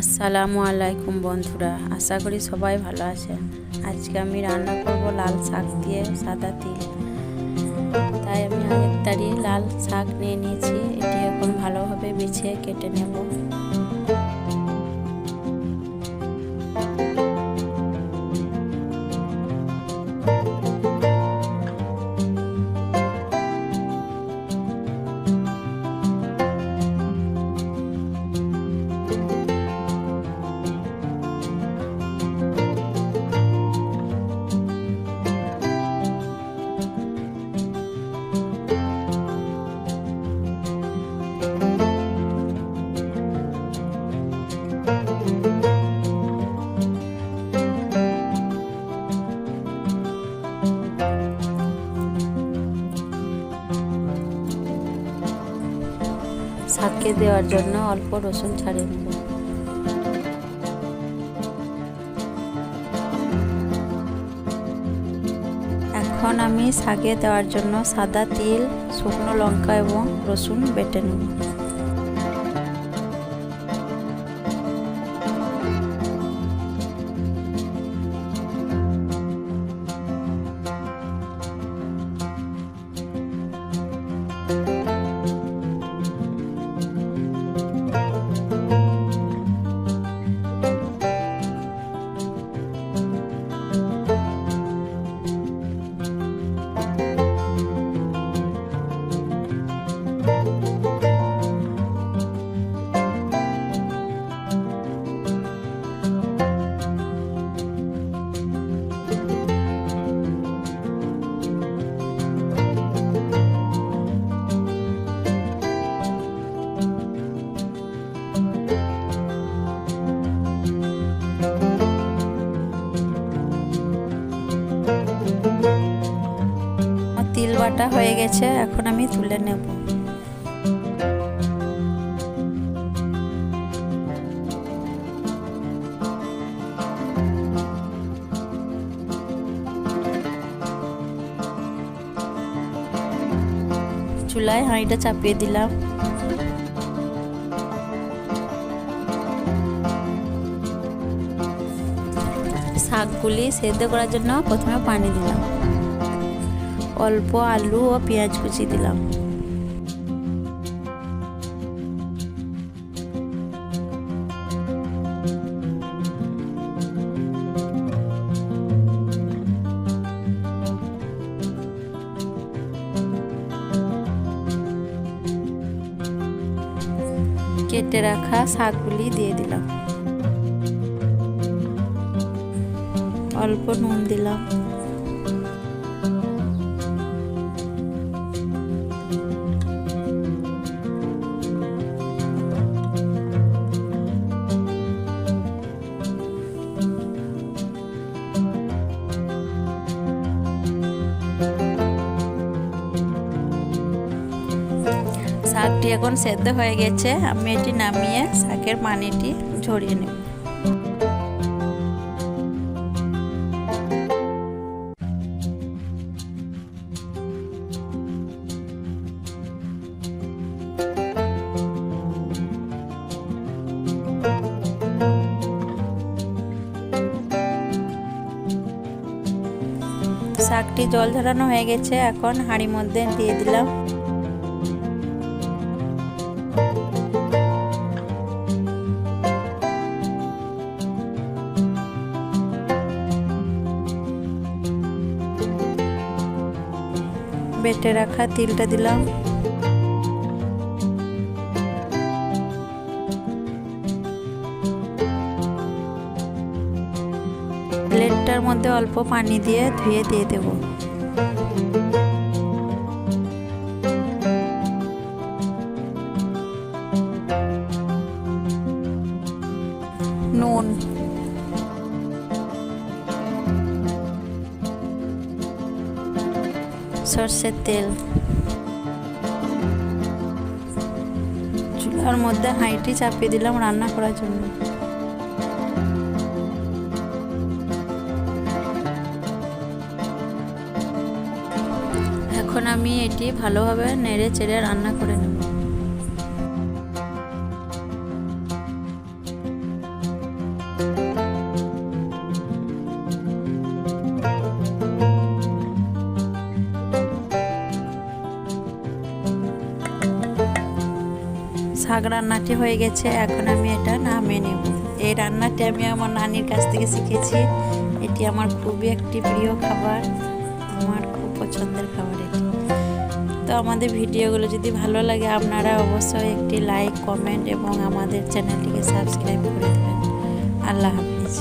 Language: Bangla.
আসসালামু আলাইকুম বন্ধুরা, আশা করি সবাই ভালো আছেন। আজকে আমি রান্না করব লাল শাক দিয়ে সাদা তিল। তাই আমি আগের তাড়ি লাল শাক নিয়ে নিয়েছি, এটি এখন ভালোভাবে বেছে কেটে নেব। শাককে দেওয়ার জন্য অল্প রসুন ছাড়িয়ে নেব। এখন আমি শাকে দেওয়ার জন্য সাদা তিল, শুকনো লঙ্কা এবং রসুন বেটে নেব। আমার তিল বাটা হয়ে গেছে, এখন আমি তুলে নেব। চুলায় হাঁড়িটা চাপিয়ে দিলাম। শাকগুলি সেদ্ধ করার জন্য প্রথমে পানি দিলাম। অল্প আলু ও পেঁয়াজ কুচি দিলাম। কেটে রাখা শাকগুলি দিয়ে দিলাম। অল্প নুন দিলাম। শাকটি এখন সেদ্ধ হয়ে গেছে। আমি এটি নামিয়ে শাকের পানিটি ঝরিয়ে নেব। শাকটি জল ঝরানো হয়ে গেছে। এখন হাঁড়ির মধ্যে দিয়ে দিলাম। বেটে রাখা তিলটা দিলাম। প্লেটটার মধ্যে অল্প পানি দিয়ে ধুয়ে দিয়ে দেব। সর্ষের তেল। চুলার মধ্যে হাঁড়িটি চাপিয়ে দিলাম রান্না করার জন্য। এখন আমি এটি ভালোভাবে নেড়ে চেড়ে রান্না করে নেব। শাক রান্নাটি হয়ে গেছে, এখন আমি এটা নামিয়ে নেব। এই রান্নাটি আমি আমার নানির কাছ থেকে শিখেছি। এটি আমার খুবই একটি প্রিয় খাবার, আমার খুব পছন্দের খাবার এটি। তো আমাদের ভিডিওগুলো যদি ভালো লাগে, আপনারা অবশ্যই একটি লাইক কমেন্ট এবং আমাদের চ্যানেলটিকে সাবস্ক্রাইব করে দেবেন। আল্লাহ হাফিজ।